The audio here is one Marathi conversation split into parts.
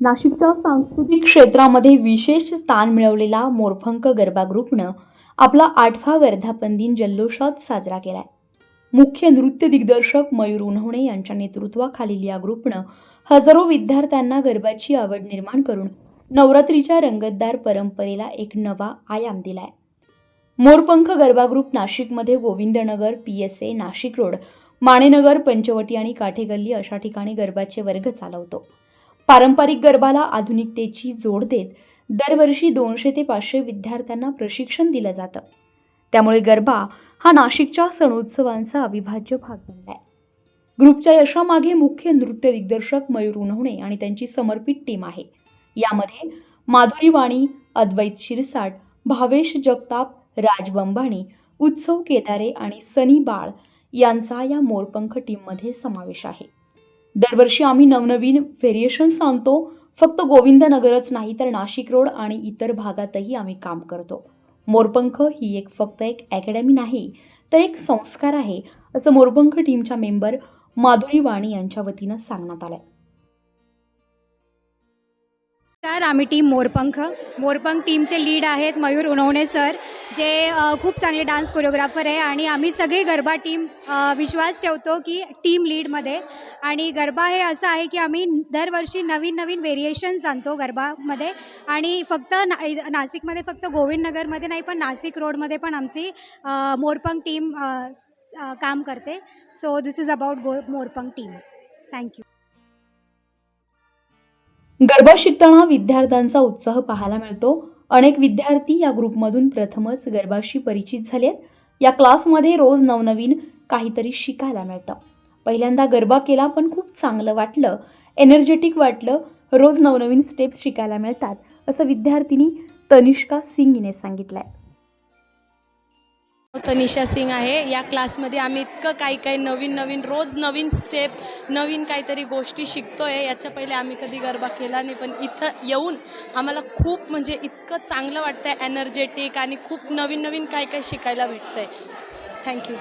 नाशिकच्या सांस्कृतिक क्षेत्रामध्ये विशेष स्थान मिळवलेला मोरफंक गरबा ग्रुपनं आपला आठवा वर्धापन दिन जल्लोषात साजरा केलाय. मुख्य नृत्य दिग्दर्शक मयूर उन्हवणे यांच्या नेतृत्वाखालील या ग्रुपनं हजारो विद्यार्थ्यांना गरबाची आवड निर्माण करून नवरात्रीच्या रंगतदार परंपरेला एक नवा आयाम दिलाय. मोरपंख गरबा ग्रुप नाशिकमध्ये Govindnagar P S A Nashik road Manenagar Panchavati आणि काठेगल्ली अशा ठिकाणी गरबाचे वर्ग चालवतो. पारंपरिक गरबाला आधुनिकतेची जोड देत दरवर्षी दोनशे ते पाचशे विद्यार्थ्यांना प्रशिक्षण दिलं जातं. त्यामुळे गरबा हा नाशिकच्या सणोत्सवांचा अविभाज्य भाग बनलाय. ग्रुपच्या यशामागे मुख्य नृत्य दिग्दर्शक मयूर उन्हवणे आणि त्यांची समर्पित टीम आहे. यामध्ये माधुरी वाणी अद्वैत शिरसाट भावेश जगताप राज बंबाणी उत्सव केदारे आणि सनी बाळ यांचा या मोरपंख टीममध्ये समावेश आहे. दरवर्षी आम्ही नवनवीन व्हेरिएशन्स आणतो. फक्त गोविंदनगरच नाही तर नाशिक रोड आणि इतर भागातही आम्ही काम करतो. मोरपंख ही एक फक्त एक अकॅडमी नाही तर एक संस्कार आहे असं मोरपंख टीमच्या मेंबर माधुरी वाणी यांच्या वतीनं सांगण्यात आलंय. नमस्कार आम्ही टीम मोरपंख. मोरपंख टीमचे लीड आहेत मयूर उनवणे सर जे खूप चांगले डान्स कोरिओग्राफर आहे आणि आम्ही सगळी गरबा टीम विश्वास ठेवतो की टीम लीडमध्ये आणि गरबा हे असं आहे की आम्ही दरवर्षी नवीन नवीन व्हेरिएशन्स आणतो गरबामध्ये आणि फक्त ना इ- नाशिकमध्ये फक्त गोविंदनगरमध्ये नाही पण नाशिक रोडमध्ये पण आमची मोरपंख टीम काम करते. So this is about go Morpankh team thank you garba शिकताना विद्यार्थ्यांचा उत्साह पाहायला मिळतो. अनेक विद्यार्थी या ग्रुपमधून प्रथमच गरबाशी परिचित झालेत. या क्लासमध्ये रोज नवनवीन काहीतरी शिकायला मिळतं. पहिल्यांदा गरबा केला पण खूप चांगलं वाटलं. एनर्जेटिक वाटलं. रोज नवनवीन स्टेप्स शिकायला मिळतात असं विद्यार्थिनी तनिष्का सिंग हिने सांगितलंय. तनिषा सिंग आहे. या क्लासमध्ये आम्ही इतकं काही काही नवीन नवीन रोज नवीन स्टेप नवीन काहीतरी गोष्टी शिकतो आहे याच्या पहिले आम्ही कधी गरबा केला नाही पण इथं येऊन आम्हाला खूप म्हणजे इतकं चांगलं वाटतं आहे एनर्जेटिक आणि खूप नवीन नवीन काय काय शिकायला भेटतं आहे थँक्यू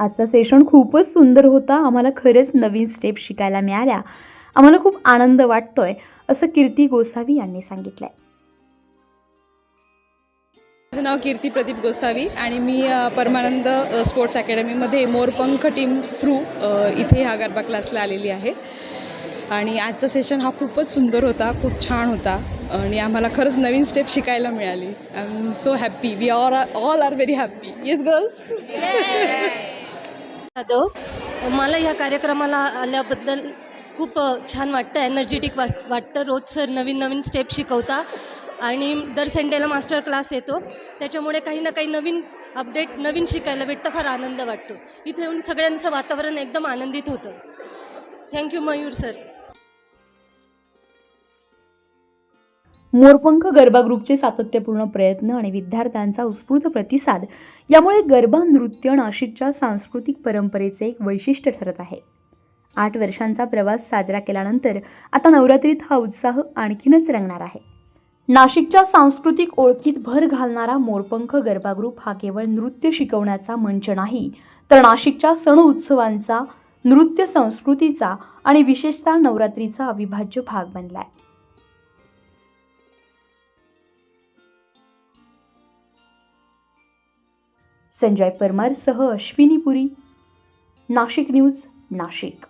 आजचा सेशन खूपच सुंदर होता. आम्हाला खरंच नवीन स्टेप शिकायला मिळाल्या. आम्हाला खूप आनंद वाटतोय असं कीर्ती गोसावी यांनी सांगितलंय. माझं नाव कीर्ती प्रदीप गोसावी आणि मी परमानंद स्पोर्ट्स अकॅडमीमध्ये मोरपंख टीम थ्रू इथे ह्या गरबा क्लासला आलेली आहे. आणि आजचा सेशन हा खूपच सुंदर होता खूप छान होता आणि आम्हाला खरंच नवीन स्टेप शिकायला मिळाली. I am so happy we are all are very happy yes girls Jadhav मला ह्या कार्यक्रमाला आल्याबद्दल खूप छान वाटतं एनर्जेटिक वास वाटतं. रोज सर नवीन नवीन स्टेप शिकवता. आणि दर संडेला मास्टर क्लास येतो. त्याच्यामुळे काही ना काही नवीन अपडेट नवीन शिकायला भेटतं फार आनंद वाटतो. इथे येऊन सगळ्यांचं वातावरण एकदम आनंदित होतं. Thank you Mayur sir Morpankh garba ग्रुपचे सातत्यपूर्ण प्रयत्न आणि विद्यार्थ्यांचा उत्स्फूर्त प्रतिसाद यामुळे गरबा नृत्य नाशिकच्या सांस्कृतिक परंपरेचे एक वैशिष्ट्य ठरत आहे. आठ वर्षांचा प्रवास साजरा केल्यानंतर आता नवरात्रीत हा उत्साह आणखीनच रंगणार आहे. नाशिकच्या सांस्कृतिक ओळखीत भर घालणारा मोरपंख गरबा ग्रुप हा केवळ नृत्य शिकवण्याचा मंच नाही तर नाशिकच्या सण उत्सवांचा नृत्य संस्कृतीचा आणि विशेषतः नवरात्रीचा अविभाज्य भाग बनलाय. संजय परमारसह अश्विनी पुरी नाशिक न्यूज नाशिक.